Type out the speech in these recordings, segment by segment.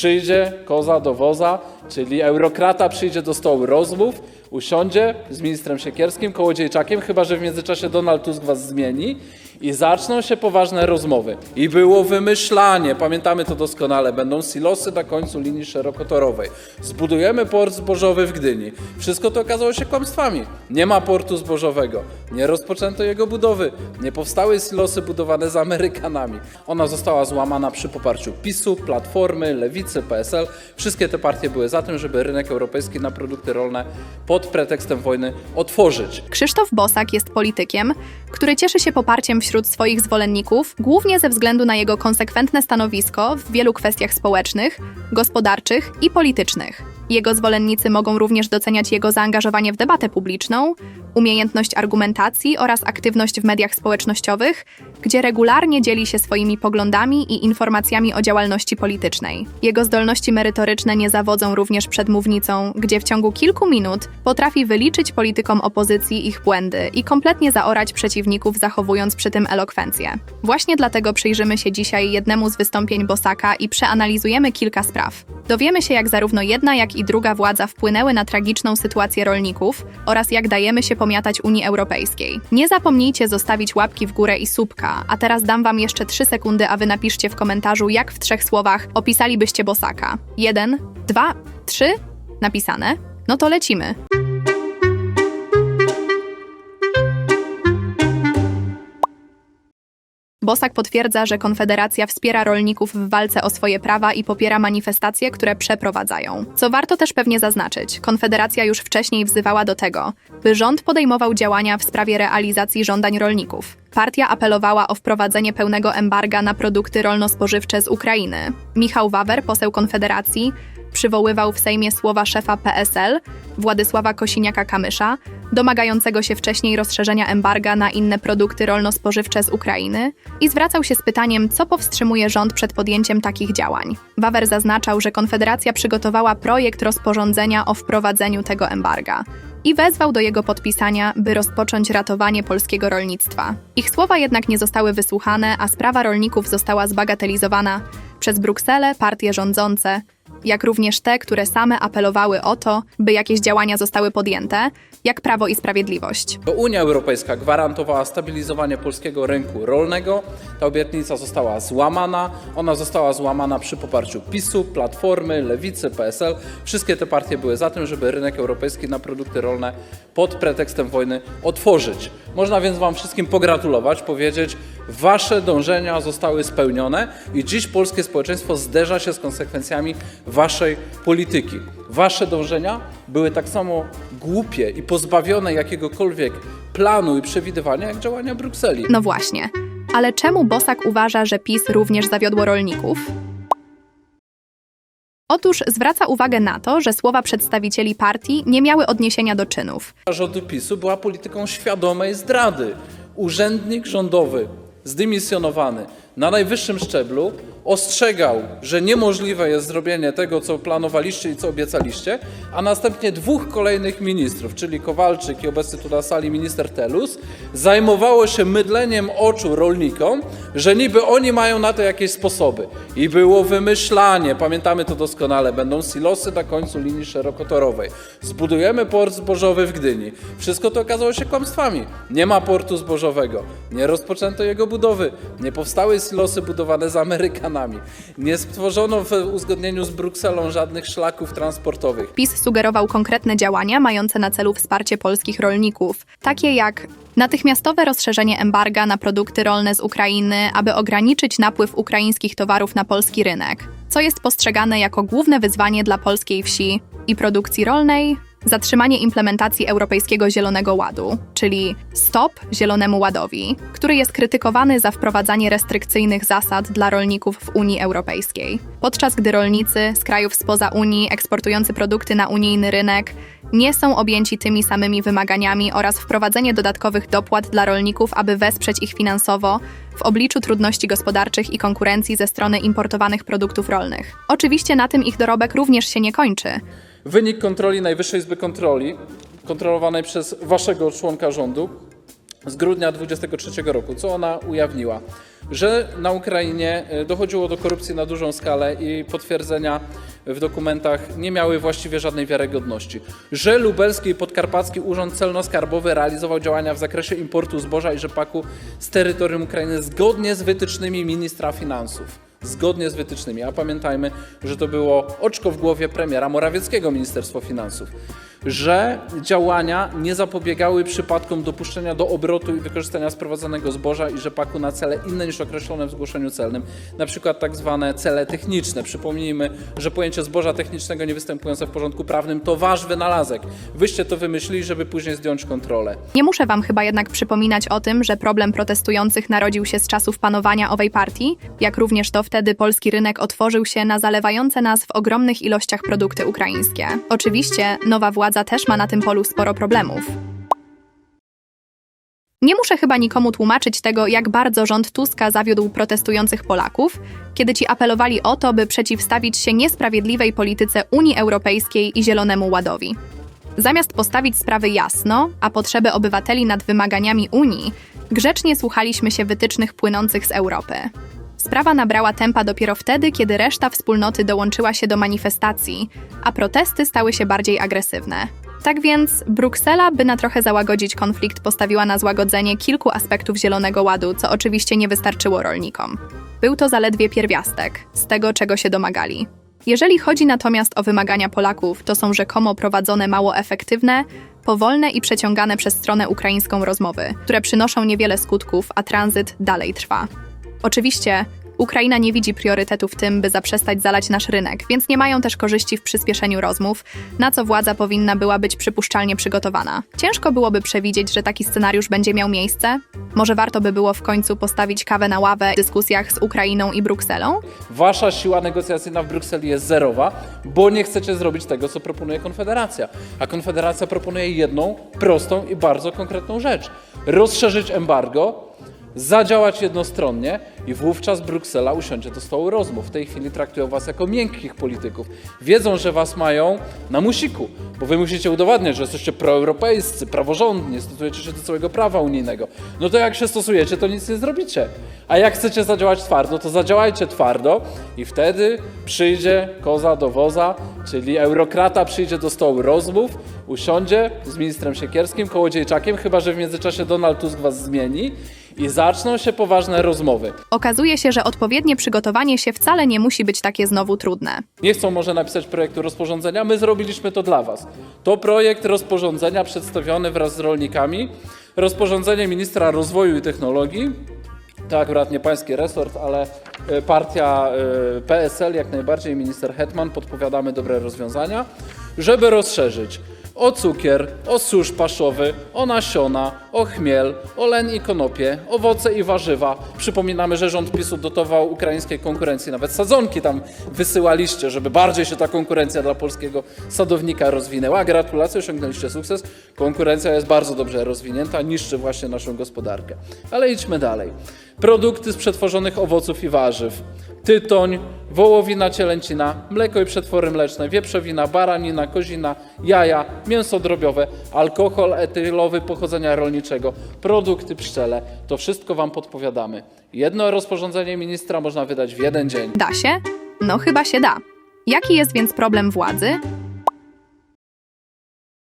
Przyjdzie koza do woza, czyli eurokrata przyjdzie do stołu rozmów, usiądzie z ministrem Siekierskim, Kołodziejczakiem, chyba że w międzyczasie Donald Tusk was zmieni i zaczną się poważne rozmowy. I było wymyślanie, pamiętamy to doskonale, będą silosy na końcu linii szerokotorowej. Zbudujemy port zbożowy w Gdyni. Wszystko to okazało się kłamstwami. Nie ma portu zbożowego, nie rozpoczęto jego budowy, nie powstały silosy budowane z Amerykanami. Ona została złamana przy poparciu PiSu, Platformy, Lewicy, PSL. Wszystkie te partie były za tym, żeby rynek europejski na produkty rolne pod pretekstem wojny otworzyć. Krzysztof Bosak jest politykiem, który cieszy się poparciem wśród swoich zwolenników, głównie ze względu na jego konsekwentne stanowisko w wielu kwestiach społecznych, gospodarczych i politycznych. Jego zwolennicy mogą również doceniać jego zaangażowanie w debatę publiczną, umiejętność argumentacji oraz aktywność w mediach społecznościowych, gdzie regularnie dzieli się swoimi poglądami i informacjami o działalności politycznej. Jego zdolności merytoryczne nie zawodzą również przed mównicą, gdzie w ciągu kilku minut potrafi wyliczyć politykom opozycji ich błędy i kompletnie zaorać przeciwników, zachowując przy tym elokwencję. Właśnie dlatego przyjrzymy się dzisiaj jednemu z wystąpień Bosaka i przeanalizujemy kilka spraw. Dowiemy się, jak zarówno jedna, jak i druga władza wpłynęły na tragiczną sytuację rolników oraz jak dajemy się pomiatać Unii Europejskiej. Nie zapomnijcie zostawić łapki w górę i subka, a teraz dam wam jeszcze 3 sekundy, a wy napiszcie w komentarzu, jak w trzech słowach opisalibyście Bosaka. Jeden, dwa, trzy, napisane. No to lecimy. Bosak potwierdza, że Konfederacja wspiera rolników w walce o swoje prawa i popiera manifestacje, które przeprowadzają. Co warto też pewnie zaznaczyć, Konfederacja już wcześniej wzywała do tego, by rząd podejmował działania w sprawie realizacji żądań rolników. Partia apelowała o wprowadzenie pełnego embarga na produkty rolno-spożywcze z Ukrainy. Michał Wawer, poseł Konfederacji, przywoływał w Sejmie słowa szefa PSL, Władysława Kosiniaka-Kamysza, domagającego się wcześniej rozszerzenia embarga na inne produkty rolno-spożywcze z Ukrainy i zwracał się z pytaniem, co powstrzymuje rząd przed podjęciem takich działań. Wawer zaznaczał, że Konfederacja przygotowała projekt rozporządzenia o wprowadzeniu tego embarga i wezwał do jego podpisania, by rozpocząć ratowanie polskiego rolnictwa. Ich słowa jednak nie zostały wysłuchane, a sprawa rolników została zbagatelizowana przez Brukselę, partie rządzące, jak również te, które same apelowały o to, by jakieś działania zostały podjęte, jak Prawo i Sprawiedliwość. Unia Europejska gwarantowała stabilizowanie polskiego rynku rolnego. Ta obietnica została złamana. Ona została złamana przy poparciu PiSu, Platformy, Lewicy, PSL. Wszystkie te partie były za tym, żeby rynek europejski na produkty rolne pod pretekstem wojny otworzyć. Można więc Wam wszystkim pogratulować, powiedzieć, Wasze dążenia zostały spełnione i dziś polskie społeczeństwo zderza się z konsekwencjami Waszej polityki. Wasze dążenia były tak samo głupie i pozbawione jakiegokolwiek planu i przewidywania, jak działania Brukseli. No właśnie. Ale czemu Bosak uważa, że PiS również zawiodło rolników? Otóż zwraca uwagę na to, że słowa przedstawicieli partii nie miały odniesienia do czynów. rządu PiSu była polityką świadomej zdrady. Urzędnik rządowy zdymisjonowany na najwyższym szczeblu ostrzegał, że niemożliwe jest zrobienie tego, co planowaliście i co obiecaliście, a następnie dwóch kolejnych ministrów, czyli Kowalczyk i obecny tu na sali minister Telus, zajmowało się mydleniem oczu rolnikom, że niby oni mają na to jakieś sposoby. I było wymyślanie, pamiętamy to doskonale, będą silosy na końcu linii szerokotorowej. Zbudujemy port zbożowy w Gdyni. Wszystko to okazało się kłamstwami. Nie ma portu zbożowego, nie rozpoczęto jego budowy, nie powstały silosy budowane z Amerykanami, nie stworzono w uzgodnieniu z Brukselą żadnych szlaków transportowych. PiS sugerował konkretne działania mające na celu wsparcie polskich rolników, takie jak natychmiastowe rozszerzenie embarga na produkty rolne z Ukrainy, aby ograniczyć napływ ukraińskich towarów na polski rynek, co jest postrzegane jako główne wyzwanie dla polskiej wsi i produkcji rolnej. Zatrzymanie implementacji Europejskiego Zielonego Ładu, czyli stop Zielonemu Ładowi, który jest krytykowany za wprowadzanie restrykcyjnych zasad dla rolników w Unii Europejskiej. Podczas gdy rolnicy z krajów spoza Unii eksportujący produkty na unijny rynek nie są objęci tymi samymi wymaganiami oraz wprowadzenie dodatkowych dopłat dla rolników, aby wesprzeć ich finansowo w obliczu trudności gospodarczych i konkurencji ze strony importowanych produktów rolnych. Oczywiście na tym ich dorobek również się nie kończy. Wynik kontroli Najwyższej Izby Kontroli, kontrolowanej przez waszego członka rządu, z grudnia 23 roku, co ona ujawniła? Że na Ukrainie e, dochodziło do korupcji na dużą skalę i potwierdzenia w dokumentach nie miały właściwie żadnej wiarygodności. Że Lubelski i Podkarpacki Urząd Celno-Skarbowy realizował działania w zakresie importu zboża i rzepaku z terytorium Ukrainy zgodnie z wytycznymi ministra finansów zgodnie z wytycznymi. A pamiętajmy, że to było oczko w głowie premiera Morawieckiego Ministerstwo Finansów, że działania nie zapobiegały przypadkom dopuszczenia do obrotu i wykorzystania sprowadzonego zboża i rzepaku na cele inne niż określone w zgłoszeniu celnym, na przykład tak zwane cele techniczne. Przypomnijmy, że pojęcie zboża technicznego nie występujące w porządku prawnym to wasz wynalazek. Wyście to wymyślili, żeby później zdjąć kontrolę. Nie muszę wam chyba jednak przypominać o tym, że problem protestujących narodził się z czasów panowania owej partii, jak również to wtedy polski rynek otworzył się na zalewające nas w ogromnych ilościach produkty ukraińskie. Oczywiście nowa władza też ma na tym polu sporo problemów. Nie muszę chyba nikomu tłumaczyć tego, jak bardzo rząd Tuska zawiódł protestujących Polaków, kiedy ci apelowali o to, by przeciwstawić się niesprawiedliwej polityce Unii Europejskiej i Zielonemu Ładowi. Zamiast postawić sprawy jasno, a potrzeby obywateli nad wymaganiami Unii, grzecznie słuchaliśmy się wytycznych płynących z Europy. Sprawa nabrała tempa dopiero wtedy, kiedy reszta wspólnoty dołączyła się do manifestacji, a protesty stały się bardziej agresywne. Tak więc Bruksela, by na trochę załagodzić konflikt, postawiła na złagodzenie kilku aspektów Zielonego Ładu, co oczywiście nie wystarczyło rolnikom. Był to zaledwie pierwiastek z tego, czego się domagali. Jeżeli chodzi natomiast o wymagania Polaków, to są rzekomo prowadzone mało efektywne, powolne i przeciągane przez stronę ukraińską rozmowy, które przynoszą niewiele skutków, a tranzyt dalej trwa. Oczywiście Ukraina nie widzi priorytetu w tym, by zaprzestać zalać nasz rynek, więc nie mają też korzyści w przyspieszeniu rozmów, na co władza powinna była być przypuszczalnie przygotowana. Ciężko byłoby przewidzieć, że taki scenariusz będzie miał miejsce? Może warto by było w końcu postawić kawę na ławę w dyskusjach z Ukrainą i Brukselą? Wasza siła negocjacyjna w Brukseli jest zerowa, bo nie chcecie zrobić tego, co proponuje Konfederacja. A Konfederacja proponuje jedną prostą i bardzo konkretną rzecz: rozszerzyć embargo, zadziałać jednostronnie i wówczas Bruksela usiądzie do stołu rozmów. W tej chwili traktują was jako miękkich polityków. Wiedzą, że was mają na musiku, bo wy musicie udowadniać, że jesteście proeuropejscy, praworządni, stosujecie się do całego prawa unijnego. No to jak się stosujecie, to nic nie zrobicie. A jak chcecie zadziałać twardo, to zadziałajcie twardo i wtedy przyjdzie koza do woza, czyli eurokrata przyjdzie do stołu rozmów, usiądzie z ministrem Siekierskim, Kołodziejczakiem, chyba że w międzyczasie Donald Tusk was zmieni i zaczną się poważne rozmowy. Okazuje się, że odpowiednie przygotowanie się wcale nie musi być takie znowu trudne. Nie chcą może napisać projektu rozporządzenia, my zrobiliśmy to dla Was. To projekt rozporządzenia przedstawiony wraz z rolnikami, rozporządzenie ministra rozwoju i technologii, to akurat nie pański resort, ale y, partia y, PSL, jak najbardziej minister Hetman, podpowiadamy dobre rozwiązania, żeby rozszerzyć o cukier, o susz paszowy, o nasiona, o chmiel, o len i konopie, owoce i warzywa. Przypominamy, że rząd PiSu dotował ukraińskiej konkurencji, nawet sadzonki tam wysyłaliście, żeby bardziej się ta konkurencja dla polskiego sadownika rozwinęła. Gratulacje, osiągnęliście sukces. Konkurencja jest bardzo dobrze rozwinięta, niszczy właśnie naszą gospodarkę. Ale idźmy dalej. Produkty z przetworzonych owoców i warzyw. Tytoń, wołowina, cielęcina, mleko i przetwory mleczne, wieprzowina, baranina, kozina, jaja, mięso drobiowe, alkohol etylowy pochodzenia rolniczego, produkty pszczele. To wszystko Wam podpowiadamy. Jedno rozporządzenie ministra można wydać w jeden dzień. Da się? No chyba się da. Jaki jest więc problem władzy?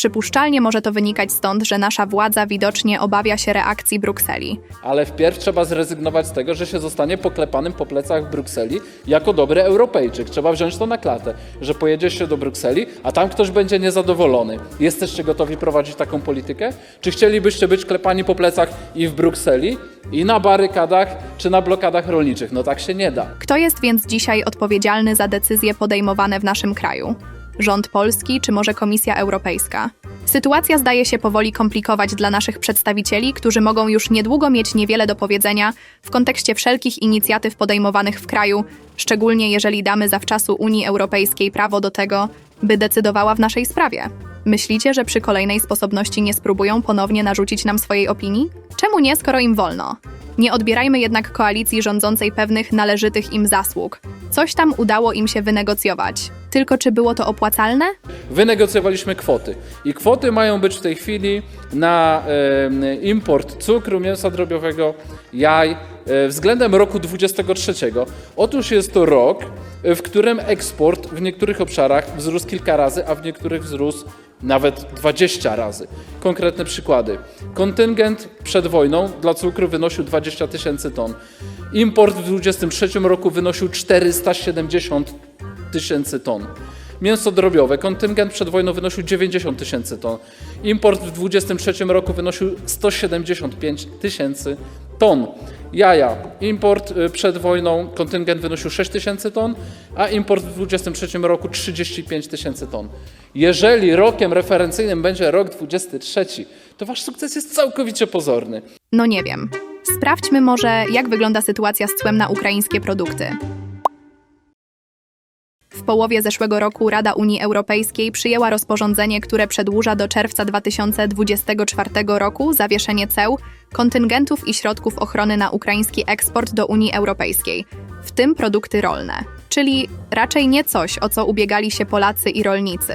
Przypuszczalnie może to wynikać stąd, że nasza władza widocznie obawia się reakcji Brukseli. Ale wpierw trzeba zrezygnować z tego, że się zostanie poklepanym po plecach w Brukseli jako dobry Europejczyk. Trzeba wziąć to na klatę, że pojedziesz się do Brukseli, a tam ktoś będzie niezadowolony. Jesteście gotowi prowadzić taką politykę? Czy chcielibyście być klepani po plecach i w Brukseli, i na barykadach, czy na blokadach rolniczych? No tak się nie da. Kto jest więc dzisiaj odpowiedzialny za decyzje podejmowane w naszym kraju? Rząd polski czy może Komisja Europejska? Sytuacja zdaje się powoli komplikować dla naszych przedstawicieli, którzy mogą już niedługo mieć niewiele do powiedzenia w kontekście wszelkich inicjatyw podejmowanych w kraju, szczególnie jeżeli damy zawczasu Unii Europejskiej prawo do tego, by decydowała w naszej sprawie. Myślicie, że przy kolejnej sposobności nie spróbują ponownie narzucić nam swojej opinii? Czemu nie, skoro im wolno? Nie odbierajmy jednak koalicji rządzącej pewnych należytych im zasług. Coś tam udało im się wynegocjować. Tylko czy było to opłacalne? Wynegocjowaliśmy kwoty i kwoty mają być w tej chwili na e, import cukru, mięsa drobiowego, jaj e, względem roku 23. Otóż jest to rok, w którym eksport w niektórych obszarach wzrósł kilka razy, a w niektórych wzrósł nawet 20 razy. Konkretne przykłady. Kontyngent przed wojną dla cukru wynosił 20 tysięcy ton. Import w 23 roku wynosił 470 tysięcy ton. Mięso drobiowe. Kontyngent przed wojną wynosił 90 tysięcy ton. Import w 2023 roku wynosił 175 tysięcy ton. Jaja. Import y, przed wojną kontyngent wynosił 6 tysięcy ton, a import w 2023 roku 35 tysięcy ton. Jeżeli rokiem referencyjnym będzie rok 23, to wasz sukces jest całkowicie pozorny. No nie wiem. Sprawdźmy może, jak wygląda sytuacja z cłem na ukraińskie produkty. W połowie zeszłego roku Rada Unii Europejskiej przyjęła rozporządzenie, które przedłuża do czerwca 2024 roku zawieszenie ceł, kontyngentów i środków ochrony na ukraiński eksport do Unii Europejskiej, w tym produkty rolne. Czyli raczej nie coś, o co ubiegali się Polacy i rolnicy.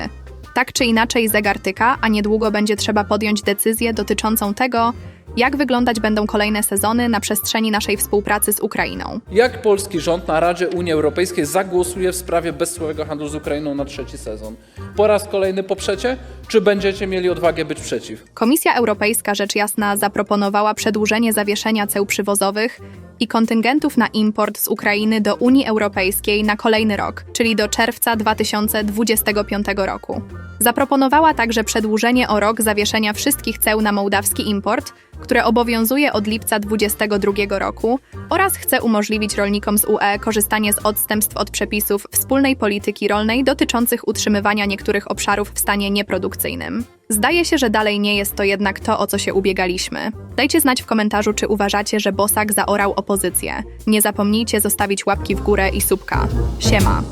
Tak czy inaczej zegar tyka, a niedługo będzie trzeba podjąć decyzję dotyczącą tego, jak wyglądać będą kolejne sezony na przestrzeni naszej współpracy z Ukrainą. Jak polski rząd na Radzie Unii Europejskiej zagłosuje w sprawie bezcłowego handlu z Ukrainą na trzeci sezon? Po raz kolejny poprzecie, czy będziecie mieli odwagę być przeciw? Komisja Europejska rzecz jasna zaproponowała przedłużenie zawieszenia ceł przywozowych i kontyngentów na import z Ukrainy do Unii Europejskiej na kolejny rok, czyli do czerwca 2025 roku. Zaproponowała także przedłużenie o rok zawieszenia wszystkich ceł na mołdawski import, które obowiązuje od lipca 2022 roku oraz chce umożliwić rolnikom z UE korzystanie z odstępstw od przepisów wspólnej polityki rolnej dotyczących utrzymywania niektórych obszarów w stanie nieprodukcyjnym. Zdaje się, że dalej nie jest to jednak to, o co się ubiegaliśmy. Dajcie znać w komentarzu, czy uważacie, że Bosak zaorał opozycję. Nie zapomnijcie zostawić łapki w górę i subka. Siema!